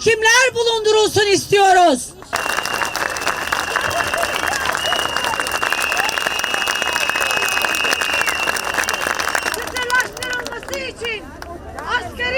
hekimler bulundurulsun istiyoruz. Kısırlaştırılması için asker